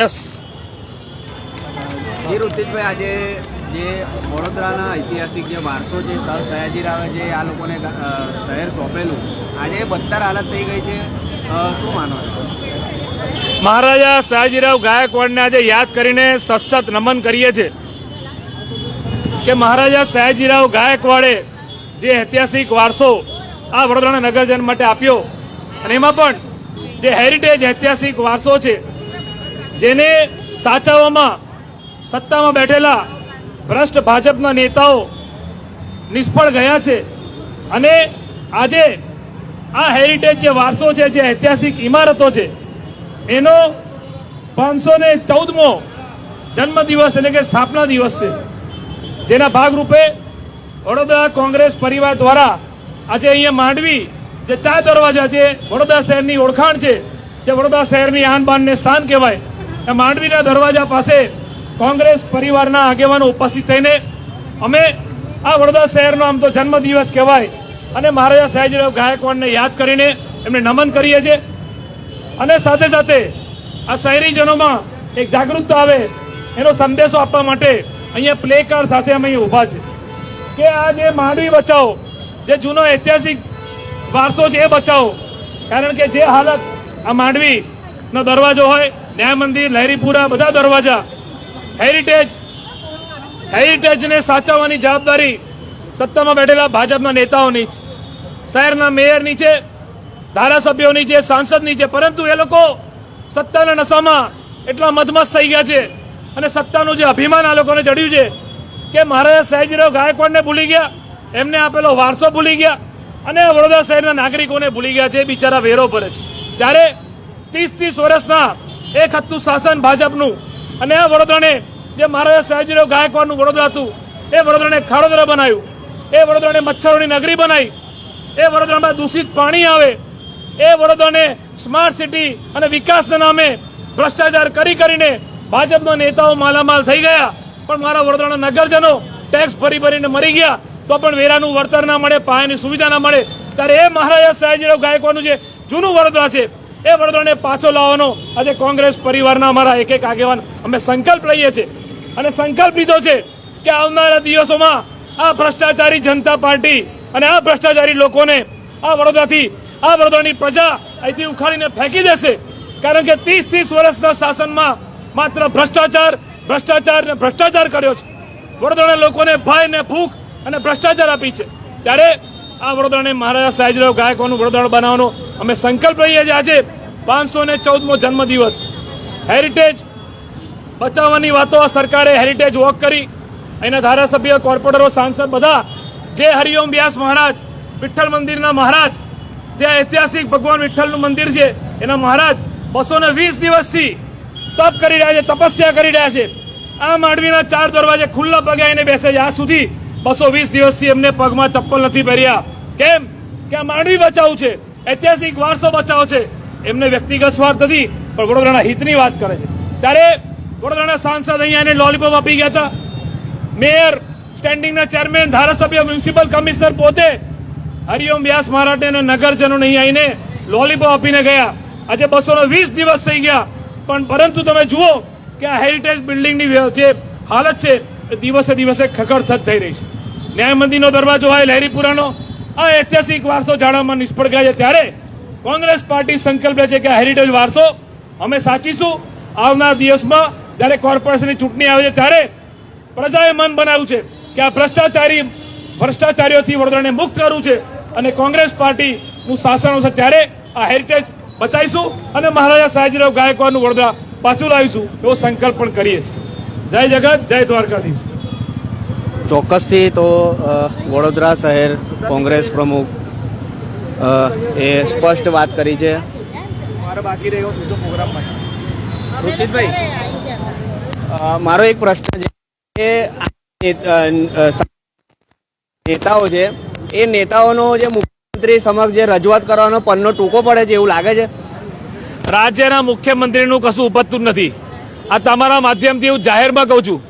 Yes જી આજે જે વડોદરાના ઐતિહાસિક જે વારસો છે સર સયાજીરાવે જે આ લોકોને શહેર સોંપેલું આજે બદતર હાલત થઈ ગઈ છે. શું માનો મહારાજા સયાજીરાવ ગાયકવાડને આજે યાદ કરીને સતસત નમન કરીએ છીએ કે મહારાજા સયાજીરાવ ગાયકવાડે જે ઐતિહાસિક વારસો આ વડોદરાના નગરજન માટે આપ્યો અને એમાં પણ જે હેરિટેજ ઐતિહાસિક વારસો છે જેને સાચવવામાં સત્તામાં બેઠેલા ભ્રષ્ટ ભાજપના નેતાઓ નિષ્ફળ ગયા છે. અને આજે આ હેરિટેજ જે વારસો છે, જે ઐતિહાસિક ઇમારતો છે, એનો પાંચસો ને ચૌદમો જન્મદિવસ એટલે કે સ્થાપના દિવસ છે. જેના ભાગરૂપે વડોદરા કોંગ્રેસ પરિવાર દ્વારા આજે અહીંયા માંડવી જે ચાર દરવાજા છે, વડોદરા શહેરની ઓળખાણ છે, જે વડોદરા શહેરની આન બાનને શાન કહેવાય. માંડવીના દરવાજા પાસે કોંગ્રેસ પરિવારના આગેવાનો ઉપસ્થિત થઈને અમે આ વડોદરા શહેરનો આમ તો જન્મદિવસ કહેવાય અને મહારાજા સાહેબરાવ ગાયકવાડને યાદ કરીને એમને નમન કરીએ છીએ. અને સાથે સાથે આ શહેરીજનોમાં એક જાગૃતતા આવે એનો સંદેશો આપવા માટે અહીંયા પ્લે કાર્ડ સાથે અમે અહીં ઊભા છે કે આ જે માંડવી બચાવો, જે જૂનો ઐતિહાસિક વારસો છે એ બચાવો. કારણ કે જે હાલત આ માંડવીનો દરવાજો હોય ન્યાય મંદિર, લહેરીપુરા, બધા દરવાજા. હેરિટેજ હેરિટેજને સાચવવાની જવાબદારી સત્તામાં બેઠેલા ભાજપના નેતાઓની છે શહેરના મેયરની છે, ધારાસભ્યોની છે, સાંસદની છે, પરંતુ એ લોકો સત્તાના નશામાં એટલા મધમસ્ત થઈ ગયા છે અને સત્તાનું જે અભિમાન આ લોકોને ચડ્યું છે કે મહારાજા સયાજીરાવ ગાયકવાડને ભૂલી ગયા, એમને આપેલો વારસો ભૂલી ગયા અને વડોદરા શહેરના નાગરિકોને ભૂલી ગયા છે, બિચારા વેરો ભરે છે. ત્યારે ત્રીસ ત્રીસ વર્ષના એક હતું શાસન ભાજપનું. અને આ વડોદરાને જે મહારાજા સયાજીરાવ ગાયકવાડનું વડોદરા હતું, એ વડોદરાને ખાડોદરા બનાવ્યું એ વડોદરાને મચ્છરોની નગરી બનાવી એ વડોદરામાં દૂષિત પાણી આવે. એ વડોદરાને સ્માર્ટ સિટી અને વિકાસના નામે ભ્રષ્ટાચાર કરી કરીને ભાજપના નેતાઓ માલામાલ થઈ ગયા. પણ મારા વડોદરાના નગરજનો ટેક્સ ભરી ભરીને મરી ગયા. તો પણ વેરાનું વળતર ના મળે, પાયાની સુવિધા ના મળે. ત્યારે એ મહારાજા સયાજીરાવ ગાયકવાડનું જે જૂનું વડોદરા છે એ વડોદરાને પાછો લાવવાનો આજે કોંગ્રેસ પરિવારના અમારા એક એક આગેવાન અમે સંકલ્પ લઈએ છીએ. અને સંકલ્પ લીધો છે કે આવનારા દિવસોમાં આ ભ્રષ્ટાચારી જનતા પાર્ટી અને આ ભ્રષ્ટાચારી લોકોને આ વડોદરાથી, આ વડોદરાની પ્રજા અહીંથી ઉખાડીને ફેંકી દેશે. કારણ કે ત્રીસ ત્રીસ વર્ષના શાસનમાં માત્ર ભ્રષ્ટાચાર ભ્રષ્ટાચાર ને ભ્રષ્ટાચાર કર્યો છે. વડોદરાના લોકોને ભય ને ભૂખ અને ભ્રષ્ટાચાર આપી છે. ત્યારે આ વડોદરાને મહારાજા સાહેબરાવ ગાયકવાડનું વડોદરા બનાવવાનો. અમે સંકલ્પ લઈએ છીએ આજે પાંચસો ને ચૌદમો જન્મદિવસ. હેરિટેજ બચાવવાની વાતો આ સરકારે હેરિટેજ વોક કરી. અહીંના ધારાસભ્ય, કોર્પોરેટરો, સાંસદ બધા જે હરિઓમ વ્યાસ મહારાજ, વિઠ્ઠલ મંદિરના મહારાજ જે ઐતિહાસિક ભગવાન વિઠ્ઠલનું મંદિર છે. એના મહારાજ બસો ને વીસ દિવસથી તપ કરી રહ્યા છે, તપસ્યા કરી રહ્યા છે. આ માંડવીના ચાર દરવાજે ખુલ્લા પગે આવીને બેસે છે. આ સુધી બસો વીસ દિવસથી એમને પગમાં ચપ્પલ નથી પહેર્યા. કેમ? કે આ માંડવી બચાવ છે. ઐતિહાસિક વારસો બચાવ છે. એમને વ્યક્તિગત સ્વાર્થ નથી, પણ વડોદરાના હિતની વાત કરે છે. ત્યારે વડોદરાના સાંસદ અહીંયા એને લોલીપોપ આપી ગયા હતા. મેયર, સ્ટેન્ડિંગના ચેરમેન, ધારાસભ્ય, મ્યુનિસિપલ કમિશનર પોતે હરિઓમ વ્યાસ મહારાજને અને નગરજનોને અહીં આવીને લોલીપોપ આપીને ગયા. આજે બસો વીસ દિવસ થઈ ગયા. પણ પરંતુ તમે જુઓ કે આ હેરિટેજ બિલ્ડિંગની જે હાલત છે, એ દિવસે દિવસે ખખડથત થઈ રહી છે. ન્યાય મંદિરનો દરવાજો હોય, લહેરીપુરાનો, આ ઐતિહાસિક વારસો જાળવવામાં નિષ્ફળ ગયા છે. ત્યારે કોંગ્રેસ પાર્ટી સંકલ્પ છે કે હેરિટેજ વારસો અમે સાચીશું. આવનાર દિવસમાં જ્યારે કોર્પોરેશનની ચૂંટણી આવે છે, ત્યારે પ્રજાએ મન બનાવ્યું છે કે આ ભ્રષ્ટાચારી, ભ્રષ્ટાચારીઓથી વડોદરાને મુક્ત કરવું છે અને કોંગ્રેસ પાર્ટીનું શાસન આવશે ત્યારે આ હેરિટેજ બચાવીશું અને મહારાજા સયાજીરાવ ગાયકવાડનું વડોદરા પાછું લાવીશું એવો સંકલ્પ પણ કરીએ છીએ. જય જગત, જય દ્વારકાધીશ. ચોક્કસથી તો વડોદરા શહેર કોંગ્રેસ પ્રમુખ એ સ્પષ્ટ વાત કરી છે. મારે એક પ્રશ્ન છે કે નેતાઓ છે એ નેતાઓનો જે મુખ્યમંત્રી સમક્ષ જે રજૂઆત કરવાનો પન્નો ટૂંકો પડે છે એવું લાગે છે? રાજ્યના મુખ્યમંત્રીનું કશું ઉપજતું નથી. આ તમારા માધ્યમથી હું જાહેરમાં કહું છું.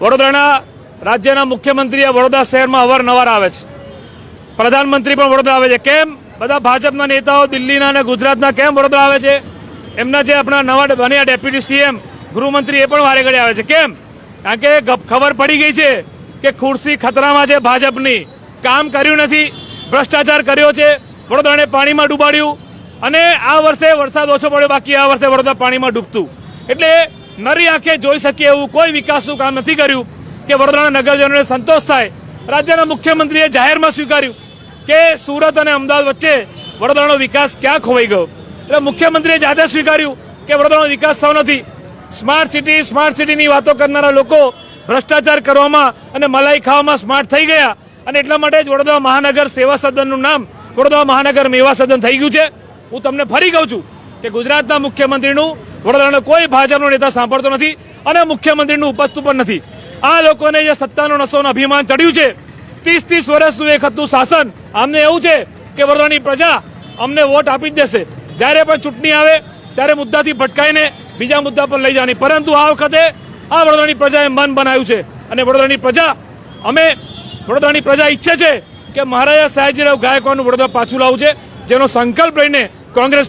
વડોદરાના રાજ્યના મુખ્યમંત્રી વડોદરા શહેરમાં અવારનવાર આવે છે. પ્રધાનમંત્રી પણ વડોદરા આવે છે. કેમ? બધા ભાજપના નેતાઓ દિલ્હીના અને ગુજરાતના કેમ વડોદરા આવે છે? એમના જે આપણા નવા બન્યા ડેપ્યુટી સીએમ, ગૃહમંત્રી એ પણ વારે ઘડી આવે છે. કેમ? કારણ કે ખબર પડી ગઈ છે કે ખુરશી ખતરામાં છે ભાજપની. કામ કર્યું નથી. ભ્રષ્ટાચાર કર્યો છે. વડોદરાને પાણીમાં ડૂબાડ્યું. અને આ વર્ષે વરસાદ ઓછો પડ્યો. બાકી આ વર્ષે વડોદરા પાણીમાં ડૂબતું. એટલે નરી આંખે જોઈ શકીએ એવું કોઈ વિકાસનું કામ નથી કર્યું. કે વડોદરાના નગરજનોને સંતોષ થાય. રાજ્યના મુખ્યમંત્રીએ જાહેરમાં સ્વીકાર્યું કે સુરત અને અમદાવાદ વચ્ચે વડોદરાનો વિકાસ ક્યાં ખોવાઈ ગયો. એટલે મુખ્યમંત્રીએ જાતે સ્વીકાર્યું કે વડોદરાનો વિકાસ થયો નથી. સ્માર્ટ સિટી, સ્માર્ટ સિટીની વાતો કરનારા લોકો ભ્રષ્ટાચાર કરવામાં અને મલાઈ ખાવામાં સ્માર્ટ થઈ ગયા અને એટલા માટે જ વડોદરા મહાનગર સેવા સદનનું નામ વડોદરા મહાનગર મેવા સદન થઈ ગયું છે. હું તમને ફરી કહું છું કે ગુજરાતના મુખ્યમંત્રીનું વડોદરાનો કોઈ ભાજપનો નેતા સાંભળતો નથી અને મુખ્યમંત્રીનું ઉપસ્થિત પણ નથી. આ લોકોને જે સત્તાનો નશોનું અભિમાન ચડ્યું છે ત્રીસ ત્રીસ વર્ષનું એક હતું શાસન. અમને એવું છે કે વડોદરાની પ્રજા અમને વોટ આપી જ દેશે. જ્યારે પણ ચૂંટણી આવે, ત્યારે મુદ્દાથી ભટકાઈને બીજા મુદ્દા પર લઈ જવાની. પરંતુ આ વખતે આ વડોદરાની પ્રજાએ મન બનાવ્યું છે. અને વડોદરાની પ્રજા, અમે વડોદરાની પ્રજા ઈચ્છે છે કે મહારાજા સયાજીરાવ ગાયકવાડનું વડોદરા પાછું લાવવું છે, જેનો સંકલ્પ લઈને કોંગ્રેસ